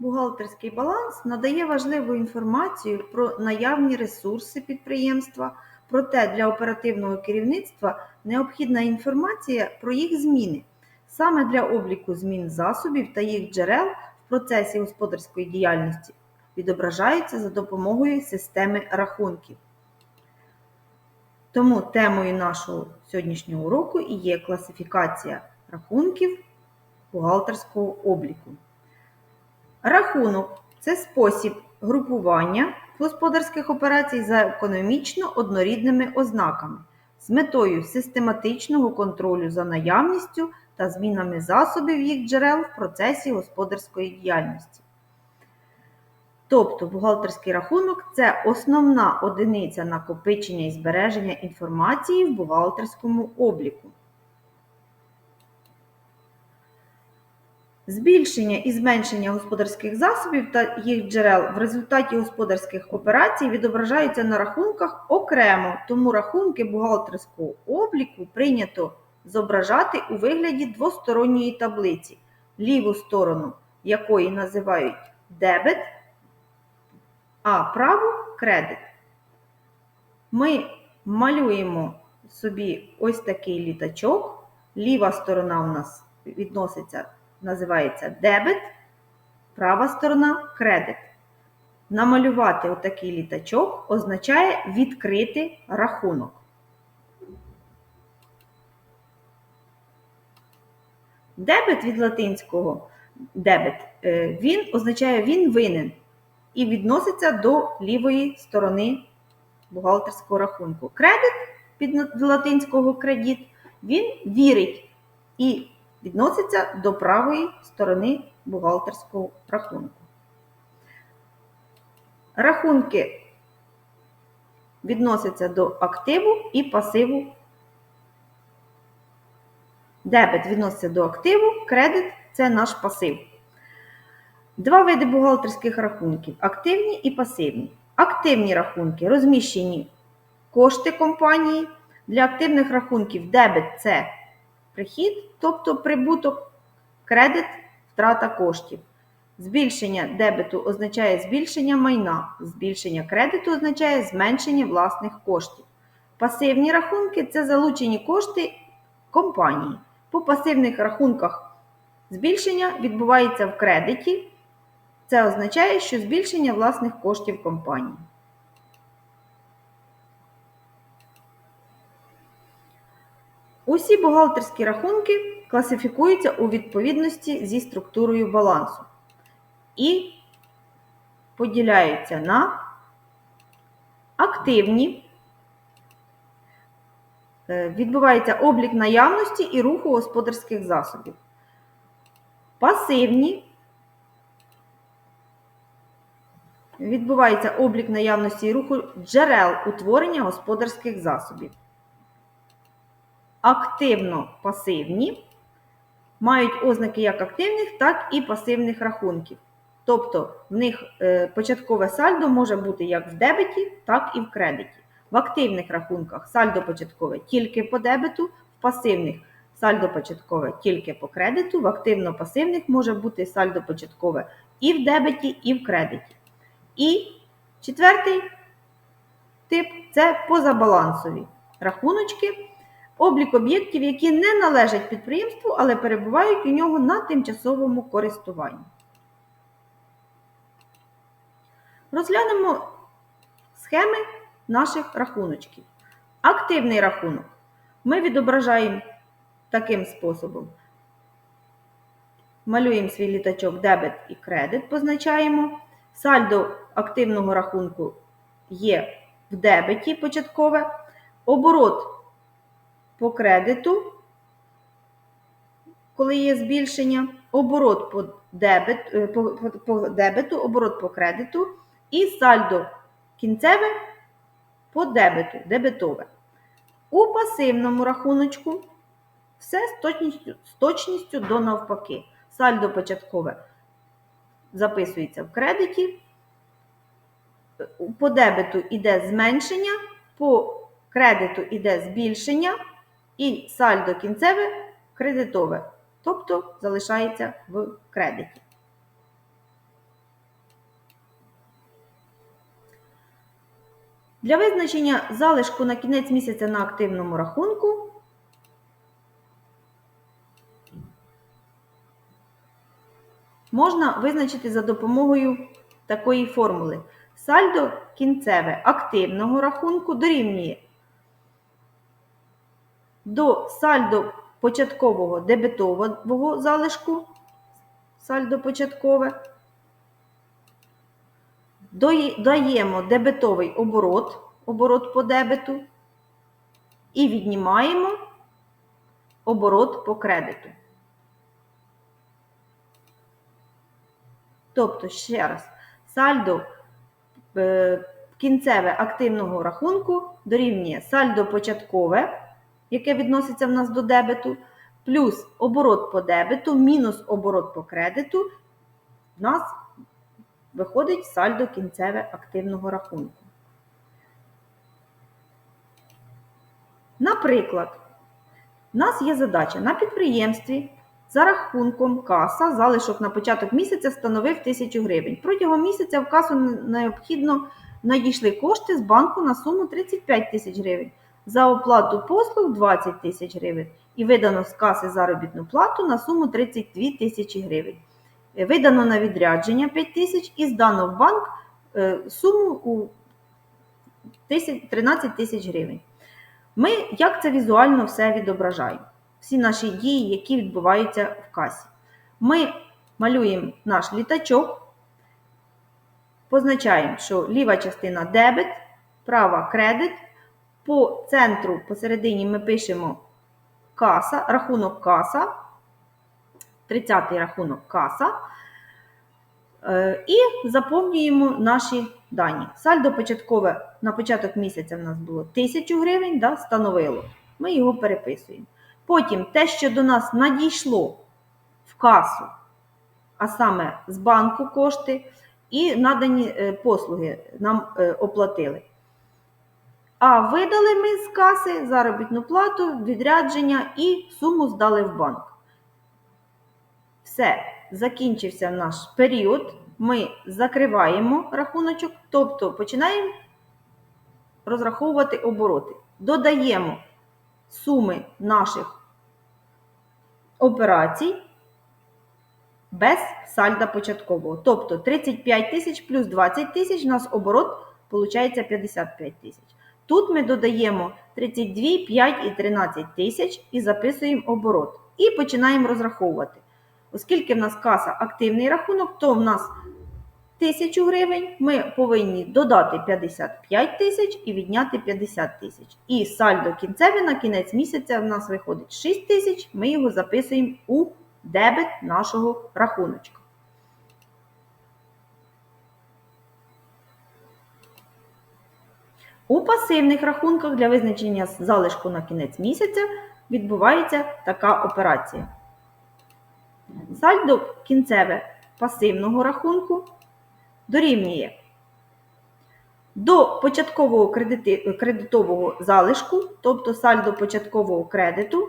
Бухгалтерський баланс надає важливу інформацію про наявні ресурси підприємства, проте для оперативного керівництва необхідна інформація про їх зміни. Саме для обліку змін засобів та їх джерел в процесі господарської діяльності відображаються за допомогою системи рахунків. Тому темою нашого сьогоднішнього уроку і є класифікація рахунків бухгалтерського обліку. Рахунок це спосіб групування господарських операцій за економічно однорідними ознаками з метою систематичного контролю за наявністю та змінами засобів їх джерел в процесі господарської діяльності. Тобто бухгалтерський рахунок це основна одиниця накопичення і збереження інформації в бухгалтерському обліку. Збільшення і зменшення господарських засобів та їх джерел в результаті господарських операцій відображаються на рахунках окремо, тому рахунки бухгалтерського обліку прийнято зображати у вигляді двосторонньої таблиці, ліву сторону якої називають дебет, а праву кредит. Ми малюємо собі ось такий літачок. Ліва сторона у нас відноситься називається дебет, права сторона кредит. Намалювати отакий літачок означає відкрити рахунок. Дебет від латинського дебет, е, він означає він винен і відноситься до лівої сторони бухгалтерського рахунку. Кредит від латинського кредит, він вірить і відноситься до правої сторони бухгалтерського рахунку. Рахунки відносяться до активу і пасиву. Дебет відноситься до активу, кредит це наш пасив. Два види бухгалтерських рахунків активні і пасивні. Активні рахунки розміщені кошти компанії. Для активних рахунків дебет це прихід, тобто прибуток, кредит, втрата коштів. Збільшення дебету означає збільшення майна, збільшення кредиту означає зменшення власних коштів. Пасивні рахунки це залучені кошти компанії. По пасивних рахунках збільшення відбувається в кредиті. Це означає, що збільшення власних коштів компанії. Усі бухгалтерські рахунки класифікуються у відповідності зі структурою балансу і поділяються на активні, е, відбувається облік наявності і руху господарських засобів. Пасивні відбувається облік наявності і руху джерел утворення господарських засобів активно-пасивні мають ознаки як активних, так і пасивних рахунків. Тобто в них е, початкове сальдо може бути як в дебеті, так і в кредиті. В активних рахунках сальдо початкове тільки по дебету, в пасивних сальдо початкове тільки по кредиту, в активно-пасивних може бути сальдо початкове і в дебеті, і в кредиті. І четвертий тип це позабалансові рахуночки. Облік об'єктів, які не належать підприємству, але перебувають у нього на тимчасовому користуванні. Розглянемо схеми наших рахуночків. Активний рахунок ми відображаємо таким способом. Малюємо свій літачок дебет і кредит, позначаємо. Сальдо активного рахунку є в дебеті початкове. Оборот по кредиту, коли є збільшення, оборот по, дебет, е, по, по, дебету, оборот по кредиту і сальдо кінцеве по дебету, дебетове. У пасивному рахуночку все з точністю, з точністю до навпаки. Сальдо початкове записується в кредиті. По дебету йде зменшення, по кредиту йде збільшення, і сальдо кінцеве кредитове, тобто залишається в кредиті. Для визначення залишку на кінець місяця на активному рахунку можна визначити за допомогою такої формули. Сальдо кінцеве активного рахунку дорівнює до сальдо початкового дебетового залишку, сальдо початкове, даємо дебетовий оборот, оборот по дебету, і віднімаємо оборот по кредиту. Тобто, ще раз, сальдо е, кінцеве активного рахунку дорівнює сальдо початкове, яке відноситься в нас до дебету, плюс оборот по дебету, мінус оборот по кредиту, в нас виходить сальдо кінцеве активного рахунку. Наприклад, у нас є задача на підприємстві за рахунком каса залишок на початок місяця становив 1000 гривень. Протягом місяця в касу необхідно надійшли кошти з банку на суму 35 тисяч гривень. За оплату послуг 20 тисяч гривень і видано з каси заробітну плату на суму 32 тисячі гривень. Е, Видано на відрядження 5 тисяч і здано в банк е, суму у 13 тисяч гривень. Ми як це візуально все відображаємо? Всі наші дії, які відбуваються в касі. Ми малюємо наш літачок, позначаємо, що ліва частина дебет, права кредит. По центру посередині ми пишемо каса, рахунок каса, 30-й рахунок каса. Е, І заповнюємо наші дані. Сальдо початкове на початок місяця в нас було 1000 гривень, да, становило. Ми його переписуємо. Потім те, що до нас надійшло в касу, а саме з банку кошти, і надані е, послуги нам е, оплатили. А видали ми з каси заробітну плату, відрядження і суму здали в банк. Все, закінчився наш період. Ми закриваємо рахуночок, тобто починаємо розраховувати обороти. Додаємо суми наших операцій без сальда початкового. Тобто 35 тисяч плюс 20 тисяч, у нас оборот виходить 55 тисяч. Тут ми додаємо 32, 5 і 13 тисяч і записуємо оборот. І починаємо розраховувати. Оскільки в нас каса активний рахунок, то в нас 1000 гривень ми повинні додати 55 тисяч і відняти 50 тисяч. І сальдо кінцеве на кінець місяця в нас виходить 6 тисяч, ми його записуємо у дебет нашого рахуночка. У пасивних рахунках для визначення залишку на кінець місяця відбувається така операція. Сальдо кінцеве пасивного рахунку дорівнює до початкового кредити, кредитового залишку, тобто сальдо початкового кредиту,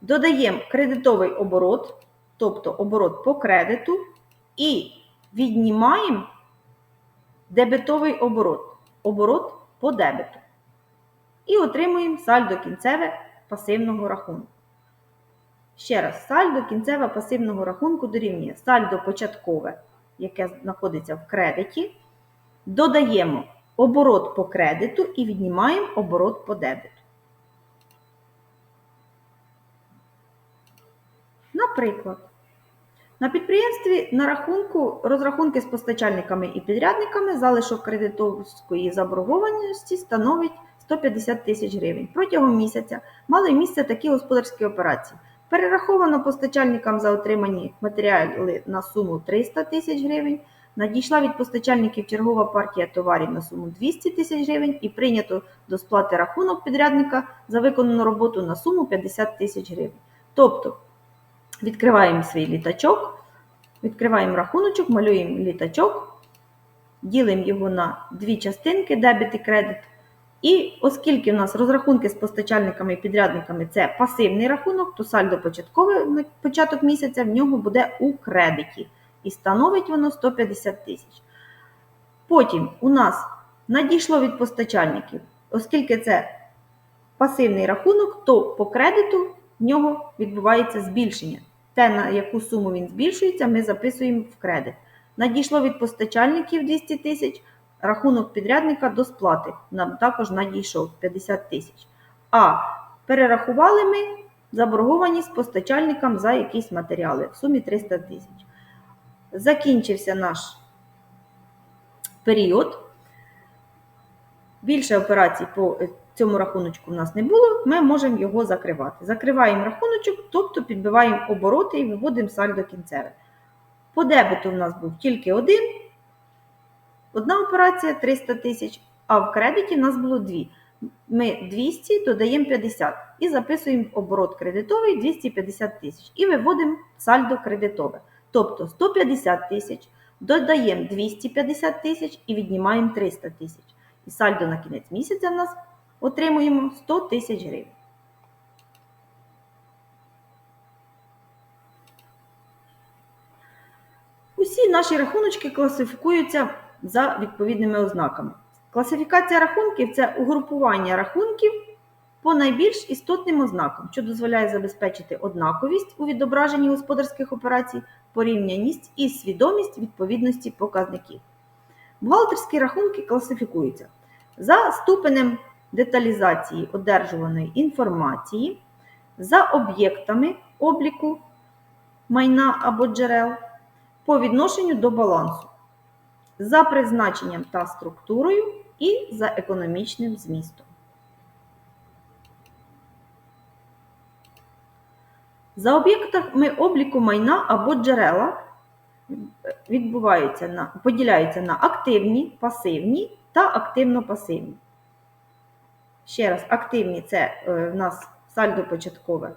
додаємо кредитовий оборот, тобто оборот по кредиту, і віднімаємо дебетовий оборот, оборот по дебету. І отримуємо сальдо кінцеве пасивного рахунку. Ще раз, сальдо кінцеве пасивного рахунку дорівнює сальдо початкове, яке знаходиться в кредиті. Додаємо оборот по кредиту і віднімаємо оборот по дебету. Наприклад, на підприємстві на рахунку розрахунки з постачальниками і підрядниками залишок кредиторської заборгованості становить 150 тисяч гривень. Протягом місяця мали місце такі господарські операції. Перераховано постачальникам за отримані матеріали на суму 300 тисяч гривень. Надійшла від постачальників чергова партія товарів на суму 200 тисяч гривень і прийнято до сплати рахунок підрядника за виконану роботу на суму 50 тисяч гривень. Тобто відкриваємо свій літачок, відкриваємо рахуночок, малюємо літачок, ділимо його на дві частинки дебет і кредит. І оскільки в нас розрахунки з постачальниками і підрядниками це пасивний рахунок, то сальдо початкове на початок місяця в нього буде у кредиті. І становить воно 150 тисяч. Потім у нас надійшло від постачальників. Оскільки це пасивний рахунок, то по кредиту в нього відбувається збільшення. Те, на яку суму він збільшується, ми записуємо в кредит. Надійшло від постачальників 200 тисяч, рахунок підрядника до сплати нам також надійшов 50 тисяч. А перерахували ми заборгованість постачальникам за якісь матеріали в сумі 300 тисяч. Закінчився наш період. Більше операцій по цьому рахуночку в нас не було, ми можемо його закривати. Закриваємо рахуночок, тобто підбиваємо обороти і виводимо сальдо кінцеве. По дебету в нас був тільки один, одна операція 300 тисяч, а в кредиті в нас було дві. Ми 200 додаємо 50 і записуємо оборот кредитовий 250 тисяч і виводимо сальдо кредитове. Тобто 150 тисяч, додаємо 250 тисяч і віднімаємо 300 тисяч. І сальдо на кінець місяця в нас отримуємо 100 тисяч гривень. Усі наші рахуночки класифікуються за відповідними ознаками. Класифікація рахунків це угрупування рахунків по найбільш істотним ознакам, що дозволяє забезпечити однаковість у відображенні господарських операцій, порівняність і свідомість відповідності показників. Бухгалтерські рахунки класифікуються за ступенем деталізації одержуваної інформації, за об'єктами обліку майна або джерел по відношенню до балансу, за призначенням та структурою і за економічним змістом. За об'єктами обліку майна або джерела відбуваються на, поділяються на активні, пасивні та активно-пасивні. Ще раз, активні це е, в нас сальдо початкове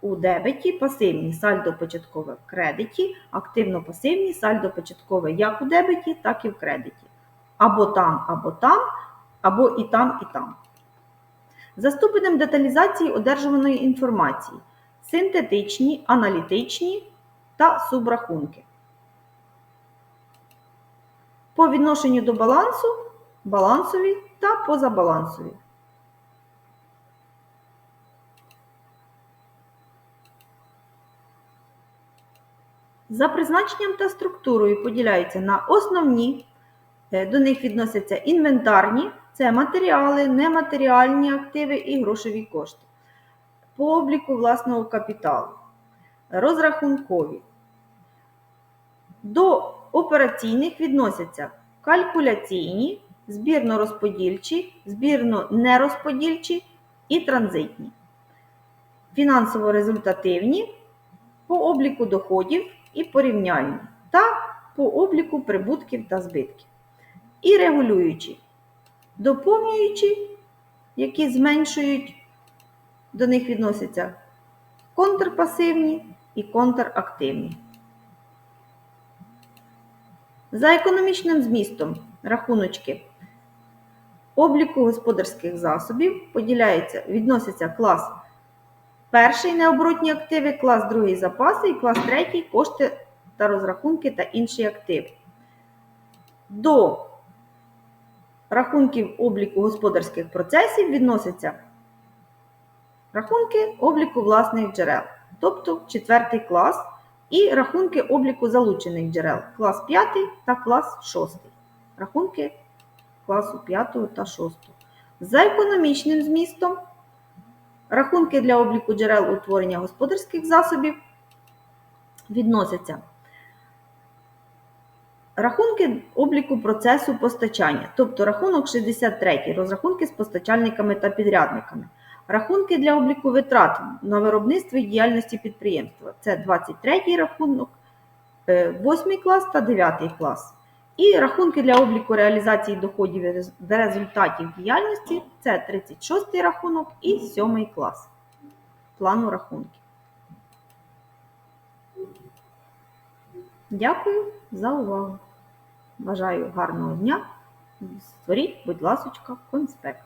у дебеті, пасивні сальдо початкове в кредиті, активно-пасивні сальдо початкове як у дебеті, так і в кредиті. Або там, або там, або і там, і там. За ступенем деталізації одержуваної інформації синтетичні, аналітичні та субрахунки. По відношенню до балансу балансові та позабалансові. За призначенням та структурою поділяються на основні, е, до них відносяться інвентарні, це матеріали, нематеріальні активи і грошові кошти. По обліку власного капіталу, розрахункові. До операційних відносяться калькуляційні, збірно-розподільчі, збірно-нерозподільчі і транзитні. Фінансово-результативні по обліку доходів і порівняльні та по обліку прибутків та збитків. І регулюючі, доповнюючі, які зменшують, до них відносяться контрпасивні і контрактивні. За економічним змістом рахуночки обліку господарських засобів поділяються, відносяться клас перший необоротні активи, клас другий запаси і клас третій кошти та розрахунки та інші активи. До рахунків обліку господарських процесів відносяться рахунки обліку власних джерел, тобто четвертий клас і рахунки обліку залучених джерел клас 5 та клас 6. Рахунки класу 5 та 6. За економічним змістом рахунки для обліку джерел утворення господарських засобів відносяться рахунки обліку процесу постачання, тобто рахунок 63, розрахунки з постачальниками та підрядниками. Рахунки для обліку витрат на виробництво і діяльності підприємства. Це 23 рахунок, 8 клас та 9 клас. І рахунки для обліку реалізації доходів і результатів діяльності це 36 рахунок і 7 клас плану рахунків. Дякую за увагу. Бажаю гарного дня. Створіть, будь ласочка, конспект.